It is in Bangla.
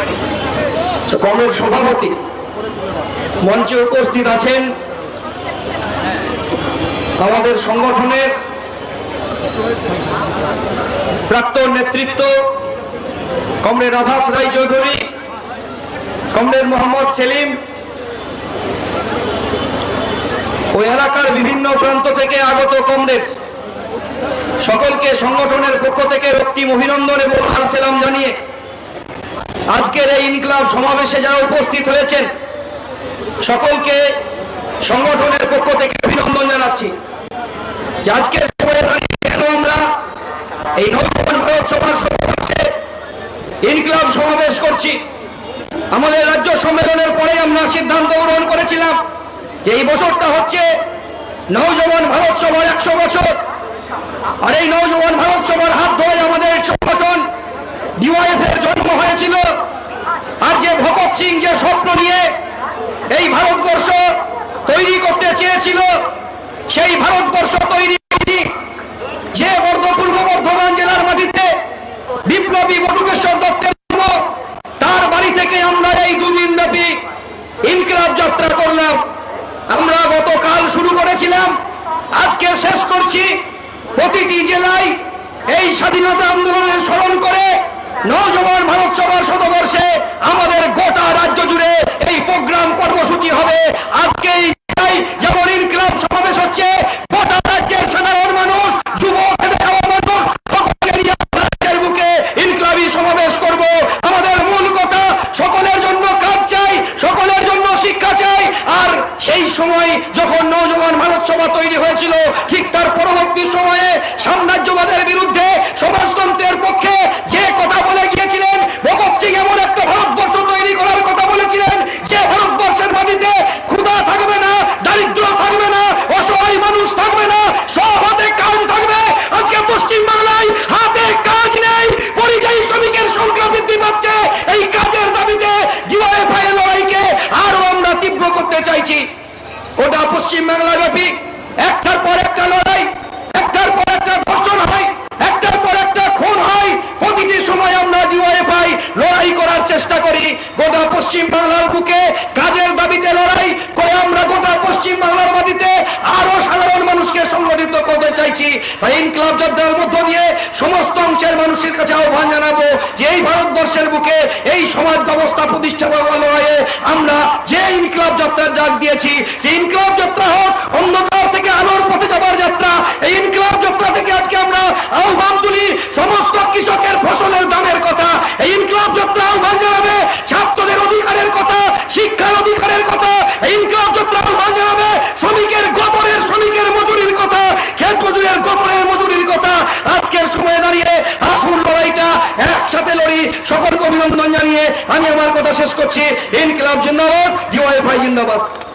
আচ্ছা, কমের সভাপতি মঞ্চে উপস্থিত আছেন আমাদের সংগঠনের প্রাক্তন নেতৃত্ব, কমরেড আভাস রায় চৌধুরী, কমরেড মোহাম্মদ সেলিম ওই এলাকার বিভিন্ন প্রান্ত থেকে আগত কমরেড। সকলকে সংগঠনের পক্ষ থেকে রক্তিম অভিনন্দন এবং সালাম জানিয়ে আজকের এই ইনকলাব সমাবেশে যারা উপস্থিত হয়েছেন, সকলকে সংগঠনের পক্ষ থেকে অভিনন্দন জানাচ্ছি। আজকের সময়ে দাঁড়িয়ে কেন আমরা এই নবীন ভারত সভার সমাবেশে ইনকলাব সমাবেশ করছি, আমাদের রাজ্য সম্মেলনের পরে আমরা সিদ্ধান্ত গ্রহণ করেছিলাম যে এই বছরটা হচ্ছে নৌজওয়ান ভারত সভার একশো বছর। আর এই নৌজওয়ান ভারত সভার হাত ধরে আমাদের সংগঠন ডিওয়াইএফ এর জন্ম হয়েছিল। আর যে ভগৎ সিং যে স্বপ্ন নিয়ে এই ভারতবর্ষ তৈরি করতে চেয়েছিল, সেই ভারতবর্ষ তৈরি। যে বর্ধ পূর্ব বর্ধমান জেলার মাটিতে বিপ্লবী বটুকেশ্বর দত্তের তার বাড়ি থেকে আমরা এই দুদিন ব্যাপী ইনকিলাব যাত্রা করলাম। আমরা গতকাল শুরু করেছিলাম, আজকে শেষ করছি। প্রতিটি জেলায় এই স্বাধীনতা আন্দোলনের স্মরণ করে নৌজওয়ান ভারত সভার শতবর্ষে আমাদের গোটা রাজ্য জুড়ে এই প্রোগ্রাম কর্মসূচি হবে। আজকে এই যেমন সমাবেশ হচ্ছে, গোটা রাজ্যের সাধারণ মানুষ যুবক সকলের জন্য শিক্ষা চাই। আর সেই সময় যখন নৌজওয়ান ভারত সভা তৈরি হয়েছিল, ঠিক তার পরবর্তী সময়ে সাম্রাজ্যবাদের বিরুদ্ধে সমাজতন্ত্রের পক্ষে যে কথা বলে গিয়েছিলেন ভগৎ সিং এমন একটা ভারতবর্ষ তৈরি করার কথা বলেছিলেন যে ভারতবর্ষের মাটিতে ক্ষুধা থাকবে না দারিদ্র থাকবে না অসহায় মানুষ থাকবে না সব হাতে কাজ থাকবে আজকে পশ্চিম বাংলায় হাতে কাজ নেই পরিযায়ী শ্রমিকের সংখ্যা বৃদ্ধি পাচ্ছে এই কাজের দাবিতে জিওএফআই লড়াইকে আরও আমরা তীব্র করতে চাইছি। গোটা পশ্চিম বাংলা ব্যাপী একটার পর একটা লড়াই, একটার পর একটা ধর্ষণ হয়, একটার পর একটা খুন হয়। প্রতিটি সময় আমরা ডিওএফআই লড়াই করার চেষ্টা করি। গোটা পশ্চিম বাংলার বুকে কাজের দাবিতে লড়াই করে আমরা গোটা পশ্চিম বাংলার মাটিতে আরও সাধারণ মানুষকে সংগঠিত করতে চাইছি। তাই ইনকলাব যোদ্ধার মধ্য দিয়ে সমস্ত অংশের মানুষের কাছে আহ্বান জানাব যে এই ভারতবর্ষের বুকে এই সমাজ ব্যবস্থা প্রতিষ্ঠা করার লড়াইয়ে আমরা যে ইনকলাব যাত্রার ডাক দিয়েছি। যে ইনকলাব যাত্রা হোক, অন্ধকার থেকে আলোর পথে যাবার যাত্রা, এই ইনকলাব যাত্রা থেকে আজকে আমরা আহ্বান তুলি সমস্ত কৃষকের ফসলের দামের কথা। এই ইনকলাব যাত্রা আহ্বান জানাবে ছাত্রদের অধিকারের কথা, শিক্ষার অধিকারের কথা। এই ইনকলাব যাত্রা আহ্বান জানাবে শ্রমিকের গতরের শ্রমিকের মজুরির কথা ক্ষেত মজুরের গতরের মজুরির কথা আজকের সময়ে দাঁড়িয়ে আসুন লড়াইটা একসাথে লড়ি সকলকে অভিনন্দন জানিয়ে আমি আমার কথা শেষ করছি। ইনকিলাব জিন্দাবাদ ডিওয়াইফাই জিন্দাবাদ।